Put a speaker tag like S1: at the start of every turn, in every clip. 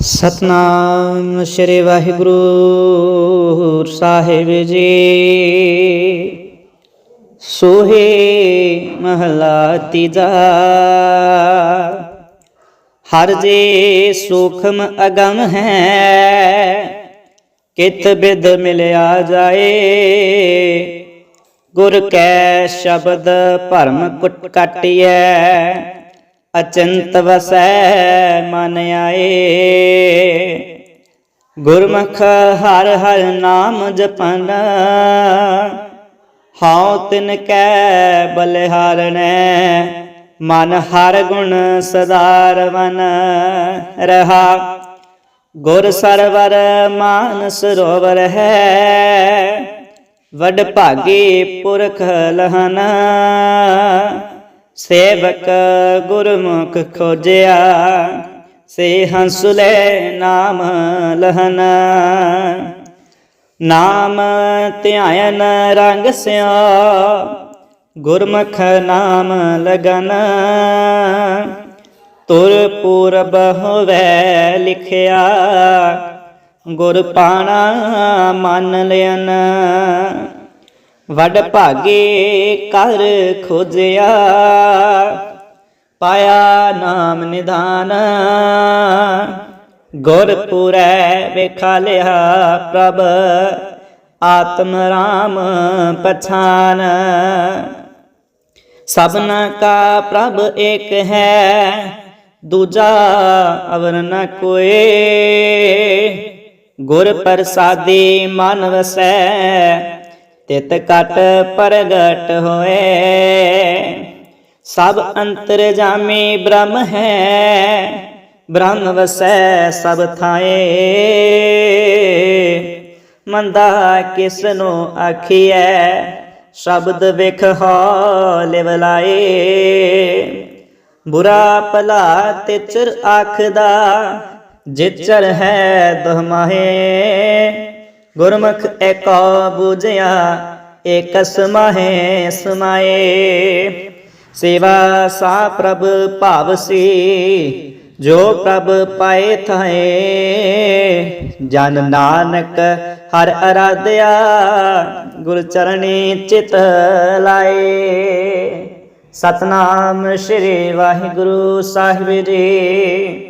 S1: ਸਤਨਾਮ ਸ੍ਰੀ ਵਾਹਿਗੁਰੂ ਸਾਹਿਬ ਜੀ। ਸੋਹੇ ਮਹਲਾ ਤੀਜਾ। ਹਰ ਜੇ ਸੂਖਮ ਅਗਮ ਹੈ, ਕਿਤ ਬਿਦ ਮਿਲਿਆ ਜਾਏ। ਗੁਰ ਕੈ ਸ਼ਬਦ ਭਰਮ ਕੁਟ ਕਟਿਐ ਅਚੰਤ ਵਸੈ ਮਨ ਆਏ। ਗੁਰਮੁਖ ਹਰ ਹਰ ਨਾਮ ਜਪਨ। ਹਉ ਤਿਨ ਕੈ ਬਲਿਹਾਰਣੈ ਮਨ ਹਰ ਗੁਣ ਸਦਾ ਰਵਨ ਰਹਾ। ਗੁਰ ਸਰਵਰ ਮਾਨ ਸਰੋਵਰ ਹੈ। ਵਡ ਭਾਗੀ ਪੁਰਖ ਲਹਨਾ। ਸੇਵਕ ਗੁਰਮੁਖ ਖੋਜਿਆ ਸੇ ਹੰਸੁਲੇ ਨਾਮ ਲਹਨ। ਨਾਮ ਧਿਆਇਨ ਰੰਗ ਸਿਆ ਗੁਰਮੁਖ ਨਾਮ ਲਗਨ। ਤੁਰ ਪੂਰਬ ਹੋਵੇ ਲਿਖਿਆ, ਗੁਰ ਪਾਣਾ ਮੰਨ ਲਿਆਨ ਵਡ ਭਾਗੇ ਕਰ ਖੋਜਿਆ। ਪਾਇਆ ਨਾਮ ਨਿਧਾਨ ਗੁਰ ਪੂਰੈ ਵੇਖਾ ਲਿਆ ਪ੍ਰਭ, ਆਤਮ ਰਾਮ ਪਛਾਨ। ਸਭਨਾ ਕਾ ਪ੍ਰਭ ਏਕ ਹੈ, ਦੂਜਾ ਅਵਰ ਨ ਕੋਏ। ਗੁਰ ਪ੍ਰਸਾਦੀ ਮਨ ਵਸੈ ਤਿਤ ਕਟ ਪ੍ਰਗਟ ਹੋਏ। ਸਭ ਅੰਤਰ ਜਾਮੀ ਬ੍ਰਹਮ ਹੈ, ਬ੍ਰਹਮ ਵਸੈ ਸਭ ਥਾਏ। ਮੰਦਾ ਕਿਸ ਨੂੰ ਆਖੀਐ, ਸ਼ਬਦ ਵਿਖ ਹੋ ਲਿਵਲਾਏ ਬੁਰਾ ਭਲਾ ਤੇ ਤਿਚਰ ਆਖਦਾ, ਜਿਚਰ ਹੈ ਦੁਹਮਾਹੇ। ਗੁਰਮੁਖ ਏਕੋ ਬੂਝਿਆ ਏਕ ਸਮਾਹੇ ਸਮਾਏ। ਸੇਵਾ ਸਾ ਪ੍ਰਭ ਭਾਵਸੀ ਜੋ ਪ੍ਰਭ ਪਾਏ ਥਾਏ। ਜਨ ਨਾਨਕ ਹਰ ਅਰਾਧਿਆ, ਗੁਰ ਚਰਣੀ ਚਿਤ ਲਾਏ। ਸਤਨਾਮ ਸ੍ਰੀ ਵਾਹਿਗੁਰੂ ਸਾਹਿਬ ਜੀ।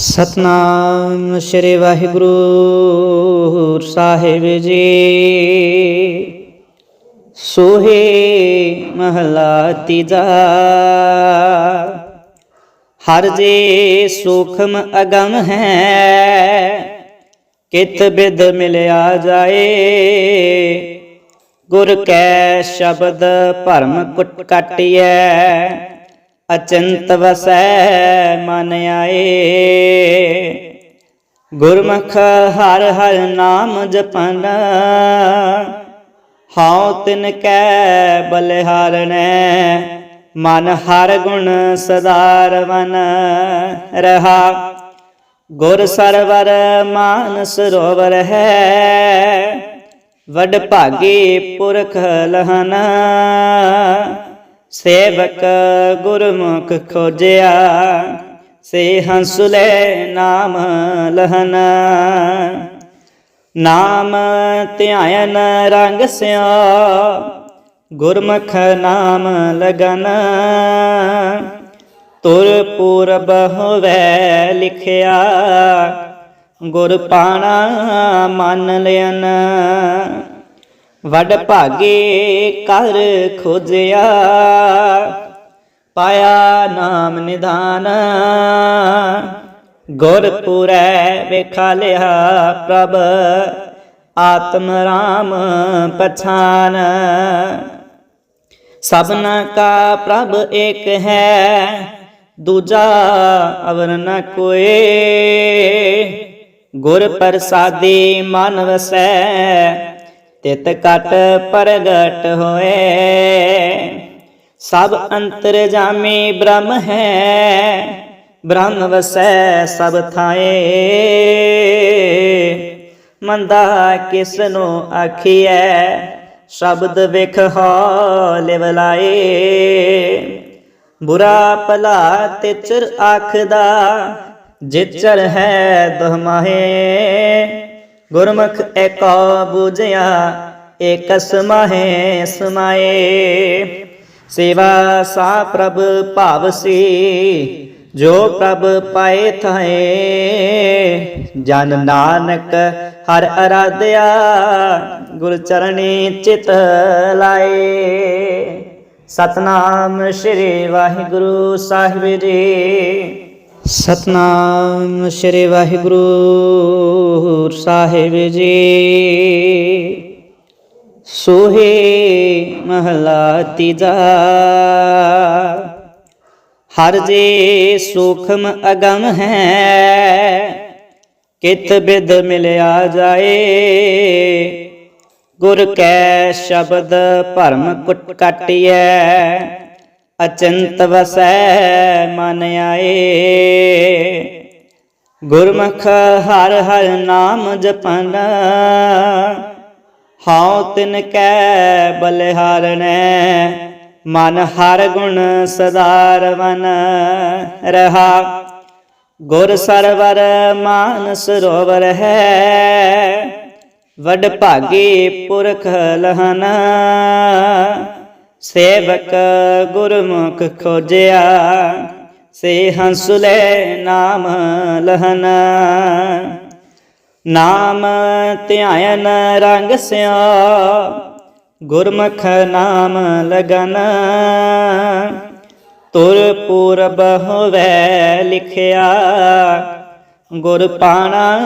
S1: ਸਤਨਾਮ ਸ੍ਰੀ ਵਾਹਿਗੁਰੂ ਸਾਹਿਬ ਜੀ। ਸੋਹੇ ਮਹਲਾ ਤੀਜਾ। ਹਰ ਜੇ ਸੂਖਮ ਅਗਮ ਹੈ ਕਿਤ ਬਿਦ ਮਿਲਿਆ ਜਾਏ। ਗੁਰ ਕੈ ਸ਼ਬਦ ਭਰਮ ਕੁਟ ਕਟਿਐ ਅਚੰਤ ਵਸੈ ਮਨ ਆਏ। ਗੁਰਮੁਖ ਹਰ ਹਰ ਨਾਮ ਜਪਨ। ਹਉ ਤਿਨ ਕੈ ਬਲਿਹਾਰਣੈ ਮਨ ਹਰ ਗੁਣ ਸਦਾ ਰਵਨ ਰਹਾ। ਗੁਰ ਸਰਵਰ ਮਾਨ ਸਰੋਵਰ ਹੈ। ਵਡ ਭਾਗੀ ਪੁਰਖ ਲਹਨਾ। ਸੇਵਕ ਗੁਰਮੁਖ ਖੋਜਿਆ ਸੇ ਹੰਸੁਲੇ ਨਾਮ ਲਹਨ। ਨਾਮ ਧਿਆਇਨ ਰੰਗ ਸਿਆ ਗੁਰਮੁਖ ਨਾਮ ਲਗਨ। ਤੁਰ ਪੂਰਬ ਹੋਵੇ ਲਿਖਿਆ, ਗੁਰ ਪਾਣਾ ਮੰਨ ਲਿਆਨ ਵਡ ਭਾਗੇ ਕਰ ਖੋਜਿਆ। ਪਾਇਆ ਨਾਮ ਨਿਧਾਨ ਗੁਰਪੁਰੈ ਵੇਖਾ ਲਿਆ ਪ੍ਰਭ, ਆਤਮ ਰਾਮ ਪਛਾਨ। ਸਭਨਾ ਕਾ ਪ੍ਰਭ ਏਕ ਹੈ, ਦੂਜਾ ਅਵਰ ਨ ਕੋਏ। ਗੁਰ ਪ੍ਰਸਾਦੀ ਮਨ ਵਸੈ ਤਿਤ ਕਟ ਪ੍ਰਗਟ ਹੋਏ। ਸਭ ਅੰਤਰ ਜਾਮੀ ਬ੍ਰਹਮ ਹੈ, ਬ੍ਰਹਮ ਵਸੈ ਸਭ ਥਾਏ। ਮੰਦਾ ਕਿਸ ਨੂੰ ਆਖੀਐ, ਸ਼ਬਦ ਵਿਖ ਹੋ ਲਿਵਲਾਏ ਬੁਰਾ ਭਲਾ ਤੇ ਤਿਚਰ ਆਖਦਾ, ਜਿਚਰ ਹੈ ਦਹਮਾਹੇ ਗੁਰਮੁਖ ਏਕੋ ਬੂਝਿਆ ਏਕ ਸਮਾਹੇ ਸਮਾਏ। ਸੇਵਾ ਸਾ ਪ੍ਰਭ ਭਾਵਸੀ, ਜੋ ਪ੍ਰਭ ਪਾਏ ਥਾਏ। ਜਨ ਨਾਨਕ ਹਰ ਅਰਾਧਿਆ, ਗੁਰ ਚਰਣੀ ਚਿਤ ਲਾਏ। ਸਤਨਾਮ ਸ੍ਰੀ ਵਾਹਿਗੁਰੂ ਸਾਹਿਬ ਜੀ। ਸਤਨਾਮ ਸ੍ਰੀ ਵਾਹਿਗੁਰੂ ਸਾਹਿਬ ਜੀ। ਸੋਹੇ ਮਹਲਾ ਤੀਜਾ। ਹਰ ਜੇ ਸੂਖਮ ਅਗਮ ਹੈ ਕਿਤ ਬਿਦ ਮਿਲਿਆ ਜਾਏ। ਗੁਰ ਕੈ ਸ਼ਬਦ ਭਰਮ ਕੁਟ ਕਾਟਿਐ ਅਚੰਤ ਵਸੈ ਮਨ ਆਏ। ਗੁਰਮੁਖ ਹਰ ਹਰ ਨਾਮ ਜਪਨ। ਹਉ ਤਿਨ ਕੈ ਬਲਿਹਾਰਣੈ ਮਨ ਹਰ ਗੁਣ ਸਦਾ ਰਵਨ ਰਹਾ। ਗੁਰ ਸਰਵਰ ਮਾਨ ਸਰੋਵਰ ਹੈ, ਵਡ ਭਾਗੀ ਪੁਰਖ ਲਹਨ। ਸੇਵਕ ਗੁਰਮੁਖ ਖੋਜਿਆ ਸੇ ਹੰਸੁਲੇ ਨਾਮ ਲਹਨ। ਨਾਮ ਧਿਆਨ ਰੰਗ ਸਿਆ ਗੁਰਮੁਖ ਨਾਮ ਲਗਨ। ਤੁਰ ਪੂਰਬ ਹੋਵੇ ਲਿਖਿਆ, ਗੁਰ ਪਾਣਾ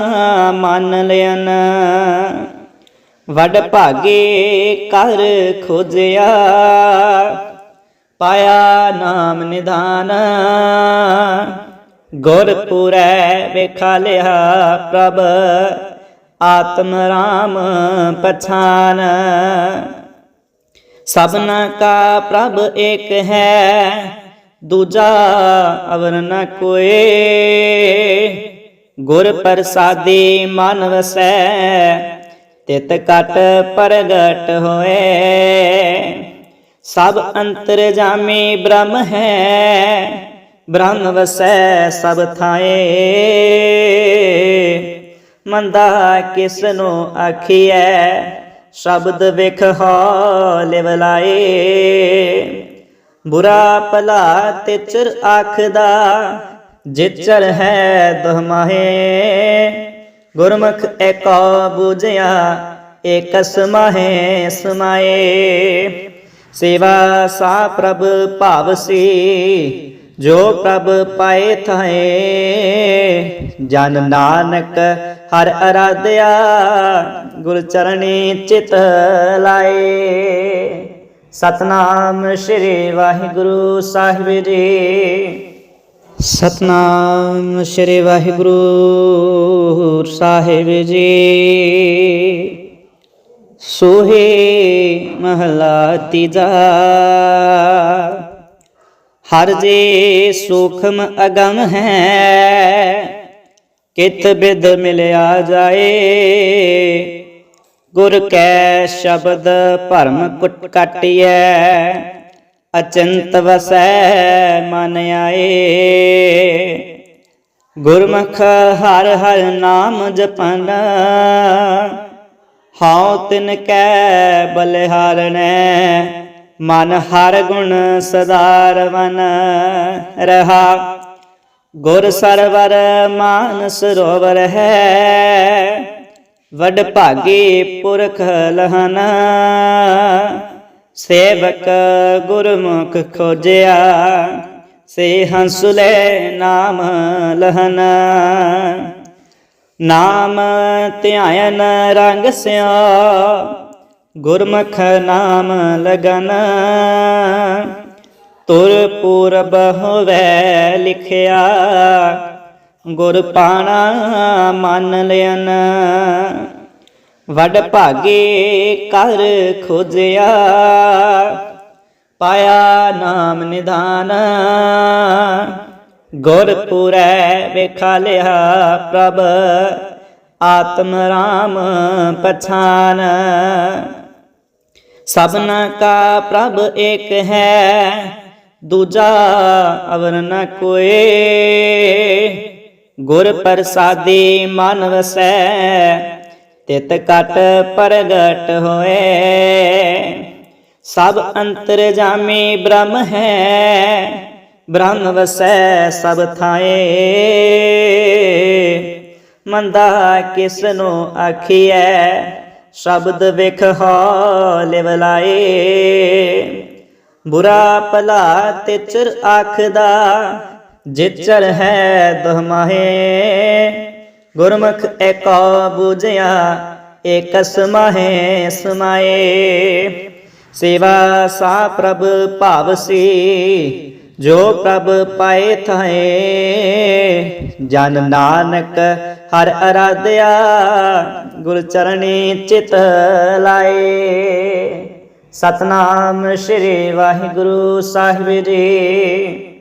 S1: ਮੰਨ ਲਿਆਨ। ਵਡ ਭਾਗੇ ਕਰ ਖੋਜਿਆ। ਪਾਇਆ ਨਾਮ ਨਿਧਾਨ ਗੁਰਪੁਰੈ ਵੇਖਾ ਲਿਆ ਪ੍ਰਭ, ਆਤਮ ਰਾਮ ਪਛਾਨ। ਸਭਨਾ ਕਾ ਪ੍ਰਭ ਏਕ ਹੈ, ਦੂਜਾ ਅਵਰ ਨ ਕੋਏ। ਗੁਰ ਪ੍ਰਸਾਦੀ ਮਨ ਵਸੈ ਤਿਤ ਕਟ ਪ੍ਰਗਟ ਹੋਏ। ਸਭ ਅੰਤਰ ਜਾਮੀ ਬ੍ਰਹਮ ਹੈ, ਬ੍ਰਹਮ ਵਸੈ ਸਭ ਥਾਏ। ਮੰਦਾ ਕਿਸ ਨੂੰ ਆਖੀਐ, ਸ਼ਬਦ ਵਿਖ ਹੋ ਲਿਵਲਾਏ ਬੁਰਾ ਭਲਾ ਤੇ ਚਿਰ ਆਖਦਾ, ਜਿਚਰ ਹੈ ਦਹਮਾਹੇ ਗੁਰਮੁਖ ਏਕੋ ਬੂਝਿਆ, ਏਕ ਸਮਾਹੇ ਸਮਾਏ। ਸੇਵਾ ਸਾ ਪ੍ਰਭ ਭਾਵਸੀ, ਜੋ ਪ੍ਰਭ ਪਾਏ ਥਾਏ। ਜਨ ਨਾਨਕ ਹਰ ਅਰਾਧਿਆ, ਗੁਰ ਚਰਣੀ ਚਿਤ ਲਾਏ। ਸਤਨਾਮ ਸ੍ਰੀ ਵਾਹਿਗੁਰੂ ਸਾਹਿਬ ਜੀ। ਸਤਨਾਮ ਸ੍ਰੀ ਵਾਹਿਗੁਰੂ ਸਾਹਿਬ ਜੀ। ਸੋਹੇ ਮਹਲਾ ਤੀਜਾ। ਹਰ ਜੇ ਸੂਖਮ ਅਗਮ ਹੈ, ਕਿਤ ਬਿਦ ਮਿਲਿਆ ਜਾਏ। ਗੁਰ ਕੈ ਸ਼ਬਦ ਭਰਮ ਕੁਟ ਕਾਟਿਐ ਅਚੰਤ ਵਸੈ ਮਨ ਆਏ। ਗੁਰਮੁਖ ਹਰ ਹਰ ਨਾਮ ਜਪਨ। ਹਉ ਤਿਨ ਕੈ ਬਲਿਹਾਰਣੈ ਮਨ ਹਰ ਗੁਣ ਸਦਾ ਰਵਨ ਰਹਾ। ਗੁਰ ਸਰਵਰ ਮਾਨ ਸਰੋਵਰ ਹੈ, ਵਡ ਭਾਗੀ ਪੁਰਖ ਲਹਨ। ਸੇਵਕ ਗੁਰਮੁਖ ਖੋਜਿਆ ਸੇ ਲੈ ਨਾਮ ਲਹਨ। ਨਾਮ ਧਿਆਨ ਰੰਗ ਸਿਆ ਗੁਰਮੁਖ ਨਾਮ ਲਗਨ। ਤੁਰ ਪੂਰਬ ਹੋਵੇ ਲਿਖਿਆ, ਗੁਰ ਪਾਣਾ ਮੰਨ ਲਿਆਨ ਵਡ ਭਾਗੇ ਕਰ ਖੋਜਿਆ। ਪਾਇਆ ਨਾਮ ਨਿਧਾਨ ਗੁਰ ਪੂਰੈ ਵੇਖਾ ਲਿਆ ਪ੍ਰਭ, ਆਤਮ ਰਾਮ ਪਛਾਨ। ਸਭਨਾ ਕਾ ਪ੍ਰਭ ਏਕ ਹੈ, ਦੂਜਾ ਅਵਰ ਨ ਕੋਏ। ਗੁਰ ਪ੍ਰਸਾਦੀ ਮਨ ਵਸੈ ਤਿਤ ਕਟ ਪ੍ਰਗਟ ਹੋਏ। ਸਭ ਅੰਤਰ ਜਾਮੀ ਬ੍ਰਹਮ ਹੈ, ਬ੍ਰਹਮ ਵਸੈ ਸਭ ਥਾਏ। ਮੰਦਾ ਕਿਸ ਨੂੰ ਆਖੀਐ, ਸ਼ਬਦ ਵਿਖ ਹੋ ਲਿਵਲਾਏ ਬੁਰਾ ਭਲਾ ਤੇ ਤਿਚਰ ਆਖਦਾ, ਜਿਚਰ ਹੈ ਦੁਹਮਾਹੇ। ਗੁਰਮੁਖ ਏਕੋ ਬੂਝਿਆ ਏਕ ਸਮਾਹੇ ਸਮਾਏ। ਸੇਵਾ ਸਾ ਪ੍ਰਭ ਭਾਵਸੀ, ਜੋ ਪ੍ਰਭ ਪਾਏ ਥਾਏ। ਜਨ ਨਾਨਕ ਹਰ ਅਰਾਧਿਆ, ਗੁਰ ਚਰਣੀ ਚਿਤ ਲਾਏ। ਸਤਨਾਮ ਸ੍ਰੀ ਵਾਹਿਗੁਰੂ ਸਾਹਿਬ ਜੀ।